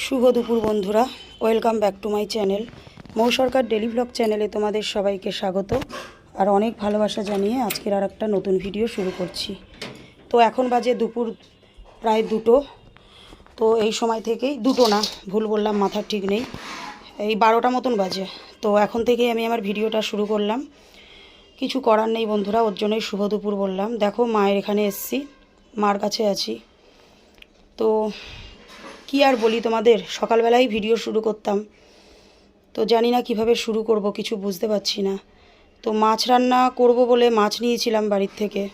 শুভ দুপুর বন্ধুরা। Welcome back to my channel Mou Sarkar daily blog চ্যানেলে তোমাদের সবাইকে স্বাগত। আর অনেক ভালোবাসা জানিয়ে আজকের আর একটা নতুন ভিডিও শুরু করছি। তো এখন বাজে দুপুর প্রায় দুটো। তো এই সময় থেকেই দুটো না, ভুল বললাম মাথার ঠিক নেই। এই বারোটা মতন বাজে। তো এখন থেকেই আমি আমার ভিডিওটা শুরু করলাম। কিছু করার নেই বন্ধুরা, ওর জন্যই শুভ দুপুর বললাম। দেখো, মায়ের এখানে এসছি, মার কাছে আছি। তো কি আর বলি তোমাদের? সকালবেলায় ভিডিও শুরু করতাম। তো জানি না কীভাবে শুরু করব, কিছু বুঝতে পারছি না। তো মাছ রান্না করব বলে মাছ নিয়েছিলাম বাড়ির থেকে।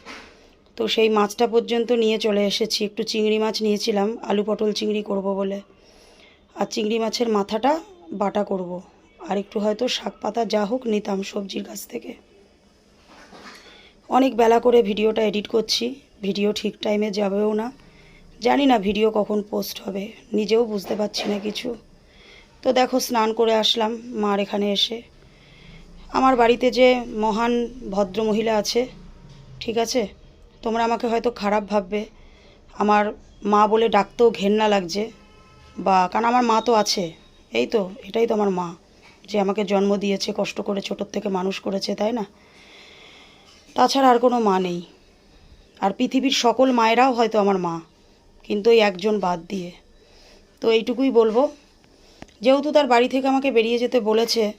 তো সেই মাছটা পর্যন্ত নিয়ে চলে এসেছি। একটু চিংড়ি মাছ নিয়েছিলাম, আলু পটল চিংড়ি করব বলে। আর চিংড়ি মাছের মাথাটা বাটা করব। আর একটু হয়তো শাক পাতা যা হোক নিতাম সবজির কাছ থেকে। অনেক বেলা করে ভিডিওটা এডিট করছি। ভিডিও ঠিক টাইমে যাবেও না। জানি না ভিডিও কখন পোস্ট হবে, নিজেও বুঝতে পারছি না কিছু। তো দেখো, স্নান করে আসলাম মার এখানে এসে। আমার বাড়িতে যে মহান ভদ্র মহিলা আছে, ঠিক আছে? তোমরা আমাকে হয়তো খারাপ ভাববে। আমার মা বলে ডাকতেও ঘেন্না লাগছে। বা, কারণ আমার মা তো আছে। এই তো, এটাই তো আমার মা, যে আমাকে জন্ম দিয়েছে, কষ্ট করে ছোটোর থেকে মানুষ করেছে, তাই না? তাছাড়া আর কোনো মা নেই। আর পৃথিবীর সকল মায়েরাও হয়তো আমার মা। কিন্তু ওই একজন বাদ দিয়ে। তো এইটুকুই বলব। যেহেতু তার বাড়ি থেকে আমাকে বেরিয়ে যেতে বলেছে,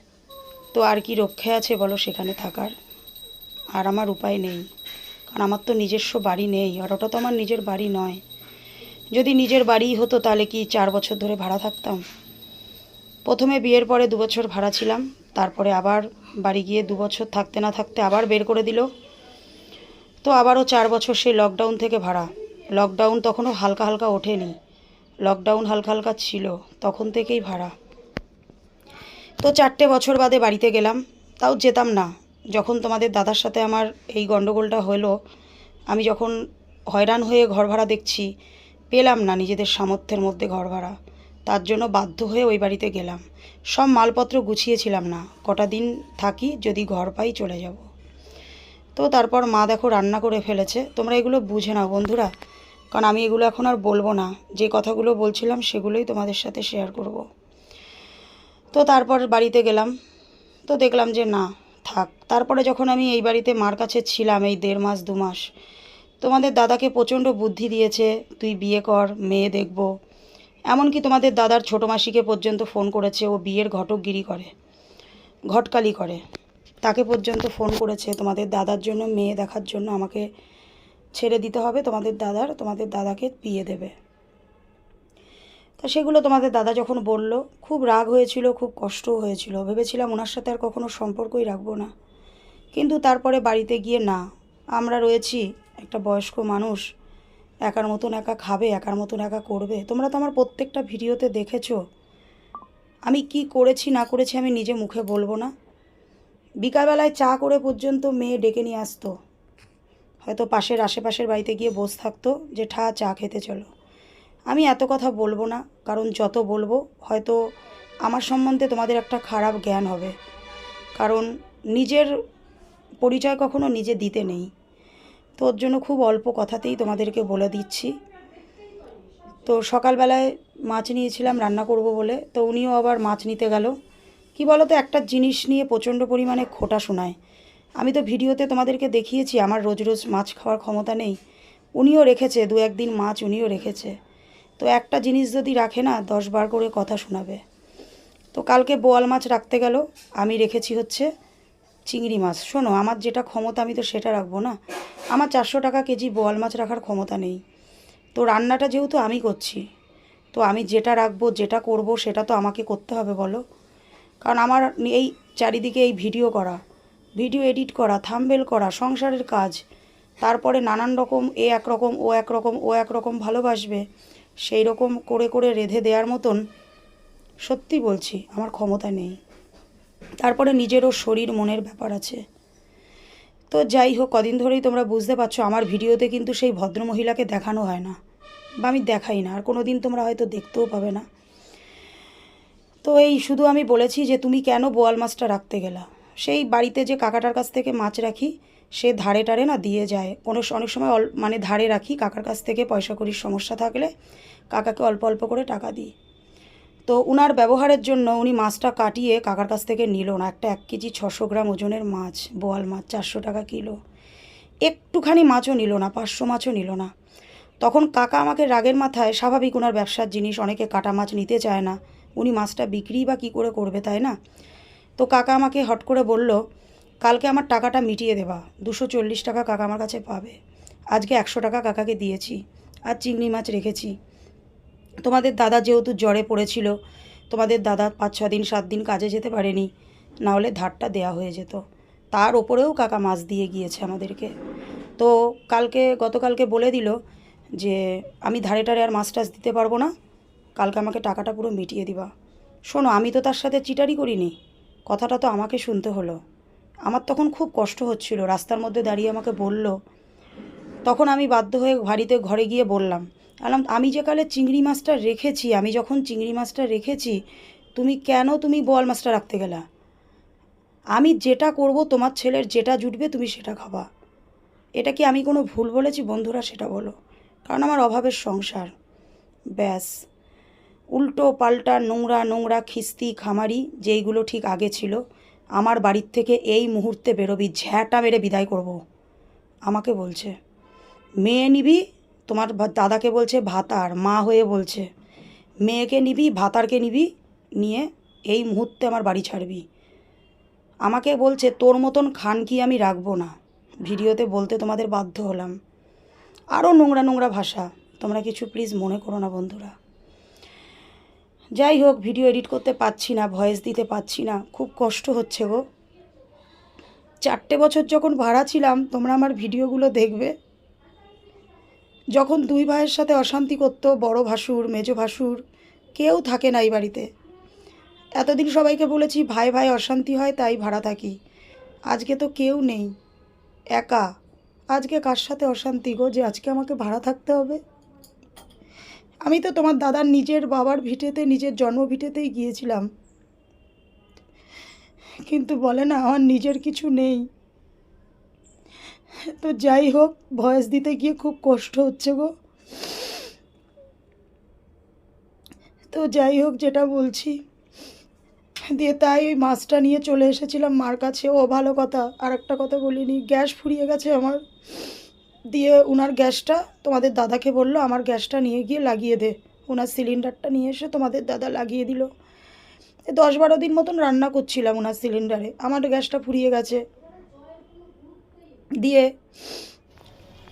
তো আর কি রক্ষে আছে বলো সেখানে থাকার? আর আমার উপায় নেই। কারণ আমার তো নিজস্ব বাড়ি নেই, আর ওটা তো আমার নিজের বাড়ি নয়। যদি নিজের বাড়িই হতো তাহলে কি চার বছর ধরে ভাড়া থাকতাম? প্রথমে বিয়ের পরে দু বছর ভাড়া ছিলাম, তারপরে আবার বাড়ি গিয়ে দু বছর থাকতে না থাকতে আবার বের করে দিল। তো আবারও চার বছর সেই লকডাউন থেকে ভাড়া। লকডাউন তখনও হালকা হালকা ওঠেনি। লকডাউন হালকা হালকা ছিল, তখন থেকেই ভাড়া। তো চারটে বছর বাদে বাড়িতে গেলাম, তাও যেতাম না। যখন তোমাদের দাদার সাথে আমার এই গণ্ডগোলটা হলো, আমি যখন হয়রান হয়ে ঘর ভাড়া দেখছি, পেলাম না নিজেদের সামর্থ্যের মধ্যে ঘর ভাড়া। তার জন্য বাধ্য হয়ে ওই বাড়িতে গেলাম। সব মালপত্র গুছিয়েছিলাম না। কটা দিন থাকি, যদি ঘর পাই চলে যাব। তো তারপর মা দেখো রান্না করে ফেলেছে। তোমরা এগুলো বুঝে নাও, বন্ধুরা। কারণ আমি এগুলো এখন আর বলব না। যে কথাগুলো বলছিলাম সেগুলোই তোমাদের সাথে শেয়ার করব। তো তারপর বাড়িতে গেলাম। তো দেখলাম যে না, থাক। তারপরে যখন আমি এই বাড়িতে মার কাছে ছিলাম এই দেড় মাস, দু মাস, তোমাদের দাদাকে প্রচণ্ড বুদ্ধি দিয়েছে, তুই বিয়ে কর, মেয়ে দেখব। এমনকি তোমাদের দাদার ছোটো মাসিকে পর্যন্ত ফোন করেছে, ও বিয়ের ঘটকগিরি করে, ঘটকালি করে। তাকে পর্যন্ত ফোন করেছে তোমাদের দাদার জন্য, মেয়ে দেখার জন্য, আমাকে ছেড়ে দিতে হবে তোমাদের দাদার, তোমাদের দাদাকে বিয়ে দেবে। তা সেগুলো তোমাদের দাদা যখন বলল, খুব রাগ হয়েছিল, খুব কষ্টও হয়েছিল। ভেবেছিলাম ওনার সাথে আর কখনো সম্পর্কই রাখব না। কিন্তু তারপরে বাড়িতে গিয়ে, না, আমরা রয়েছি, একটা বয়স্ক মানুষ, একার মতন একা খাবে, একার মতন একা করবে। তোমরা তো আমার প্রত্যেকটা ভিডিওতে দেখেছ। আমি কি করেছি, না করেছি আমি নিজে মুখে বলব না? বিকালবেলায় চা করে পর্যন্ত মেয়ে ডেকে নিয়ে আসতো। হয়তো পাশের আশেপাশের বাড়িতে গিয়ে বসে থাকতো যে, ঠা, চা খেতে চলো। আমি এত কথা বলব না, কারণ যত বলব, হয়তো আমার সম্বন্ধে তোমাদের একটা খারাপ জ্ঞান হবে। কারণ নিজের পরিচয় কখনো নিজে দিতে নেই। তো ওর জন্য খুব অল্প কথাতেই তোমাদেরকে বলে দিচ্ছি। তো সকালবেলায় মাছ নিয়েছিলাম, রান্না করব বলে। তো উনিও আবার মাছ নিতে গেল। কি বলো তো একটা জিনিস নিয়ে প্রচণ্ড পরিমাণে খোটা শোনায়। আমি তো ভিডিওতে তোমাদেরকে দেখিয়েছি, আমার রোজ রোজ মাছ খাওয়ার ক্ষমতা নেই। উনিও রেখেছে, দু একদিন মাছ উনিও রেখেছে। তো একটা জিনিস যদি রাখে না, দশ বার করে কথা শোনাবে। তো কালকে বোয়াল মাছ রাখতে গেল, আমি রেখেছি হচ্ছে চিংড়ি মাছ। শোনো, আমার যেটা ক্ষমতা, আমি তো সেটা রাখব না। আমার চারশো টাকা কেজি বোয়াল মাছ রাখার ক্ষমতা নেই। তো রান্নাটা যেহেতু আমি করছি, তো আমি যেটা রাখব, যেটা করব, সেটা তো আমাকে করতে হবে, বলো। কারণ আমার এই চারিদিকে এই ভিডিও করা। ভিডিও এডিট করা থাম্বেল করা, সংসারের কাজ, তারপরে নানান রকম, এ এক রকম, ও এক রকম, ও এক রকম ভালোবাসবে, সেই রকম করে করে রেধে দেওয়ার মতন সত্যি বলছি, আমার ক্ষমতা নেই। তারপরে নিজেরও শরীর, মনের ব্যাপার আছে। তো যাই হোক, কদিন ধরেই তোমরা বুঝতে পারছ, আমার ভিডিওতে কিন্তু সেই ভদ্রমহিলাকে দেখানো হয় না, বা আমি দেখাই না, আর কোনো দিন তোমরা হয়তো দেখতেও পাবে না। তো এই শুধু আমি বলেছি যে, তুমি কেন বোয়াল মাছটা রাখতে গেলা? সেই বাড়িতে যে কাকাটার কাছ থেকে মাছ রাখি, সে ধারে টারে না দিয়ে যায়। কোনো অনেক সময় অল মানে ধারে রাখি কাকার কাছ থেকে পয়সা করির সমস্যা থাকলে কাকাকে অল্প অল্প করে টাকা দিই। তো উনার ব্যবহারের জন্য উনি মাছটা কাটিয়ে কাকার কাছ থেকে নিল না। একটা এক কেজি ছশো গ্রাম ওজনের মাছ, বোয়াল মাছ, চারশো টাকা কিলো। একটুখানি মাছও নিল না, পাঁচশো মাছও নিল না। তখন কাকা আমাকে রাগের মাথায়, স্বাভাবিক ওনার ব্যবসার জিনিস, অনেকে কাটা মাছ নিতে চায় না। উনি মাছটা বিক্রি বা কী করে করবে তাই না? তো কাকা আমাকে হট করে বলল, কালকে আমার টাকাটা মিটিয়ে দেবা। দুশো চল্লিশ টাকা কাকা আমার কাছে পাবে। আজকে একশো টাকা কাকাকে দিয়েছি। আর চিংড়ি মাছ রেখেছি। তোমাদের দাদা যেহেতু জ্বরে পড়েছিল, তোমাদের দাদা পাঁচ, ছ দিন, সাত দিন কাজে যেতে পারেনি। না হলে ধারটা দেয়া হয়ে যেত। তার ওপরেও কাকা মাছ দিয়ে গিয়েছে আমাদেরকে। তো কালকে, গতকালকে বলে দিল যে, আমি ধারে টারে আর মাছ টাছ দিতে পারব না। কালকে আমাকে টাকাটা পুরো মিটিয়ে দিবা। শোনো, আমি তো তার সাথে চিটারি করিনি। কথাটা তো আমাকে শুনতে হলো। আমার তখন খুব কষ্ট হচ্ছিল। রাস্তার মধ্যে দাঁড়িয়ে আমাকে বলল, তখন আমি বাধ্য হয়ে বাড়িতে ঘরে গিয়ে বললাম বললাম আমি যে কালে চিংড়ি মাছটা রেখেছি, আমি যখন চিংড়ি মাছটা রেখেছি, তুমি কেন তুমি বোয়াল মাছটা রাখতে গেলা? আমি যেটা করব, তোমার ছেলের যেটা জুটবে, তুমি সেটা খাবা। এটা কি আমি কোনো ভুল বলেছি? বন্ধুরা সেটা বলো। কারণ আমার অভাবের সংসার। ব্যাস। উল্টো পাল্টা নোংরা নোংরা খিস্তি খামারি, যেইগুলো ঠিক আগে ছিল, আমার বাড়ির থেকে এই মুহূর্তে বেরোবি, ঝ্যাঁটা মেরে বিদায় করব। আমাকে বলছে, মেয়ে নিবি? তোমার দাদাকে বলছে, ভাতার। মা হয়ে বলছে, মেয়েকে নিবি, ভাতারকে নিবি, নিয়ে এই মুহূর্তে আমার বাড়ি ছাড়বি। আমাকে বলছে, তোর মতন খান কি আমি রাখব না। ভিডিওতে বলতে তোমাদের বাধ্য হলাম। আরও নোংরা নোংরা ভাষা, তোমরা কিছু প্লিজ মনে করো না বন্ধুরা। যাই হোক ভিডিও এডিট করতে পারছি না ভয়েস দিতে পারছি না, খুব কষ্ট হচ্ছে গো। চারটে বছর যখন ভাড়া ছিলাম, তোমরা আমার ভিডিওগুলো দেখবে। যখন দুই ভাইয়ের সাথে অশান্তি করতো, বড় ভাসুর, মেজো ভাসুর, কেউ থাকে না এই বাড়িতে। এতদিন সবাইকে বলেছি, ভাই ভাই, অশান্তি হয়, তাই ভাড়া থাকি। আজকে তো কেউ নেই। একা। আজকে কার সাথে অশান্তি গো? যে আজকে আমাকে ভাড়া থাকতে হবে? আমি তো তোমার দাদার নিজের বাবার ভিটেতে, নিজের জন্ম ভিটেতেই গিয়েছিলাম। কিন্তু বলে না, আমার নিজের কিছু নেই। তো যাই হোক, ভয়েস দিতে গিয়ে খুব কষ্ট হচ্ছে গো। তো যাই হোক, যেটা বলছি। দিয়ে তাই ওই মাছটা নিয়ে চলে এসেছিলাম মার কাছে। ও ভালো কথা আর একটা কথা বলিনি। গ্যাস ফুরিয়ে গেছে আমার। দিয়ে ওনার গ্যাসটা তোমাদের দাদাকে বলল, আমার গ্যাসটা নিয়ে গিয়ে লাগিয়ে দে। ওনার সিলিন্ডারটা নিয়ে এসে তোমাদের দাদা লাগিয়ে দিল। দশ বারো দিন মতন রান্না করছিলাম ওনার সিলিন্ডারে। আমার গ্যাসটা ফুরিয়ে গেছে। দিয়ে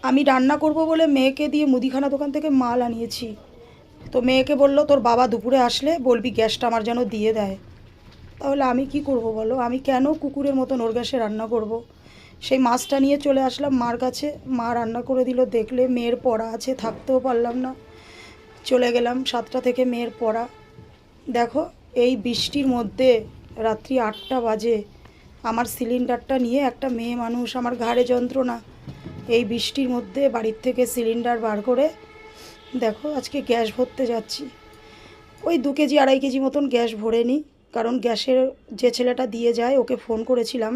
আমি রান্না করব বলে মেয়েকে দিয়ে মুদিখানা দোকান থেকে মাল আনিয়েছি। তো মেয়েকে বলল, তোর বাবা দুপুরে আসলে বলবি গ্যাসটা আমার যেন দিয়ে দেয়। তাহলে আমি কি করব বলো? আমি কেন কুকুরের মতন ওর গ্যাসে রান্না করব। সেই মাছটা নিয়ে চলে আসলাম মার কাছে। মা রান্না করে দিল, দেখলে মেয়ের পড়া আছে, থাকতেও পারলাম না। চলে গেলাম সাতটা থেকে মেয়ের পড়া। দেখো, এই বৃষ্টির মধ্যে রাত্রি আটটা বাজে। আমার সিলিন্ডারটা নিয়ে একটা মেয়ে মানুষ, আমার ঘাড়ে যন্ত্রণা। এই বৃষ্টির মধ্যে বাড়ির থেকে সিলিন্ডার বার করে, দেখো আজকে গ্যাস ভরতে যাচ্ছি। ওই দু কেজি, আড়াই কেজি মতন গ্যাস ভরে নিই কারণ গ্যাসের যে ছেলেটা দিয়ে যায়, ওকে ফোন করেছিলাম।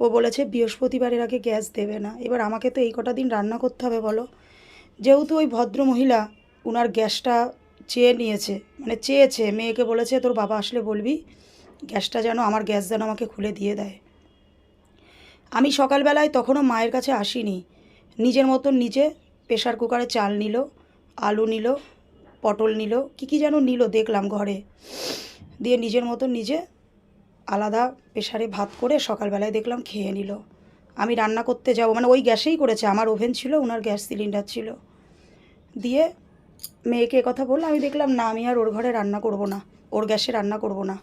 ও বলেছে, বৃহস্পতিবারের আগে গ্যাস দেবে না। এবার আমাকে তো এই কটা দিন রান্না করতে হবে, বলো। যেহেতু ওই ভদ্র মহিলা ওনার গ্যাসটা চেয়ে নিয়েছে মানে চেয়েছে, মেয়েকে বলেছে, তোর বাবা আসলে বলবি, গ্যাসটা যেন, আমার গ্যাস যেন আমাকে খুলে দিয়ে দেয়। আমি সকালবেলায় তখনও মায়ের কাছে আসিনি। নিজের মতন নিজে প্রেশার কুকারে চাল নিল, আলু নিল, পটল নিল, কী কী যেন নিল দেখলাম ঘরে। দিয়ে নিজের মতন নিজে আলাদা প্রেশারে ভাত করে সকালবেলায় দেখলাম খেয়ে নিল। আমি রান্না করতে যাব মানে ওই গ্যাসেই করেছে, আমার ওভেন ছিল, ওনার গ্যাস সিলিন্ডার ছিল। দিয়ে মেয়েকে কথা বলল আমি দেখলাম, না, আমি আর ওর ঘরে রান্না করব না, ওর গ্যাসে রান্না করব না।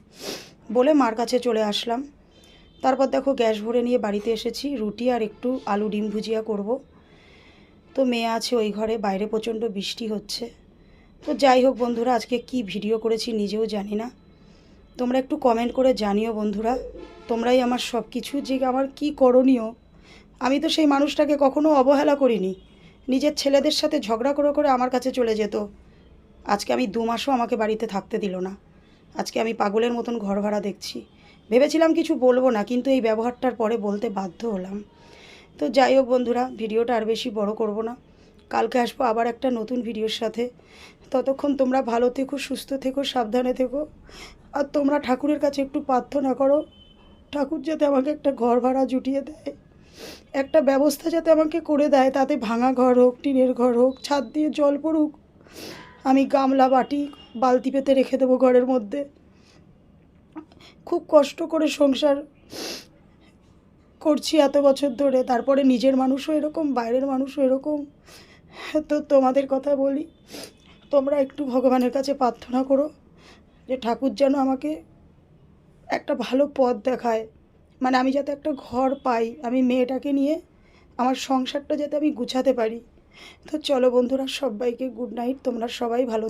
বলে মার কাছে চলে আসলাম। তারপর দেখো গ্যাস ভরে নিয়ে বাড়িতে এসেছি, রুটি আর একটু আলু ডিম ভুজিয়া করব। তো মেয়ে আছে ওই ঘরে, বাইরে প্রচণ্ড বৃষ্টি হচ্ছে। তো যাই হোক বন্ধুরা, আজকে কি ভিডিও করেছি নিজেও জানি না। তোমরা একটু কমেন্ট করে জানিও বন্ধুরা। তোমরাই আমার সব কিছু যে আমার কি করণীয়। আমি তো সেই মানুষটাকে কখনো অবহেলা করিনি। নিজের ছেলেদের সাথে ঝগড়া করে করে আমার কাছে চলে যেত। আজকে আমি দু মাসও আমাকে বাড়িতে থাকতে দিল না। আজকে আমি পাগলের মতন ঘর ভাড়া দেখছি। ভেবেছিলাম কিছু বলব না, কিন্তু এই ব্যবহারটার পরে বলতে বাধ্য হলাম। তো যাই হোক বন্ধুরা, ভিডিওটা আর বেশি বড় করব না। কালকে আসব আবার একটা নতুন ভিডিওর সাথে। ততক্ষণ তোমরা ভালো থেকো, সুস্থ থেকো, সাবধানে থেকো। আর তোমরা ঠাকুরের কাছে একটু প্রার্থনা করো। ঠাকুর যাতে আমাকে একটা ঘর ভাড়া জুটিয়ে দেয়, একটা ব্যবস্থা যাতে আমাকে করে দেয়, তাতে ভাঙা ঘর হোক, টিনের ঘর হোক, ছাদ দিয়ে জল পড়ুক, আমি গামলা, বাটি, বালতি পেতে রেখে দেবো ঘরের মধ্যে। খুব কষ্ট করে সংসার করছি এত বছর ধরে, তারপরে নিজের মানুষও এরকম, বাইরের মানুষও এরকম। তো তোমাদের কথা বলি, তোমরা একটু ভগবানের কাছে প্রার্থনা করো। যে ঠাকুর যেন আমাকে একটা ভালো পথ দেখায়। মানে আমি যাতে একটা ঘর পাই, আমি মেয়েটাকে নিয়ে আমার সংসারটা যাতে আমি গুছাতে পারি। তো চলো বন্ধুরা, সবাইকে গুড নাইট তোমরা সবাই ভালো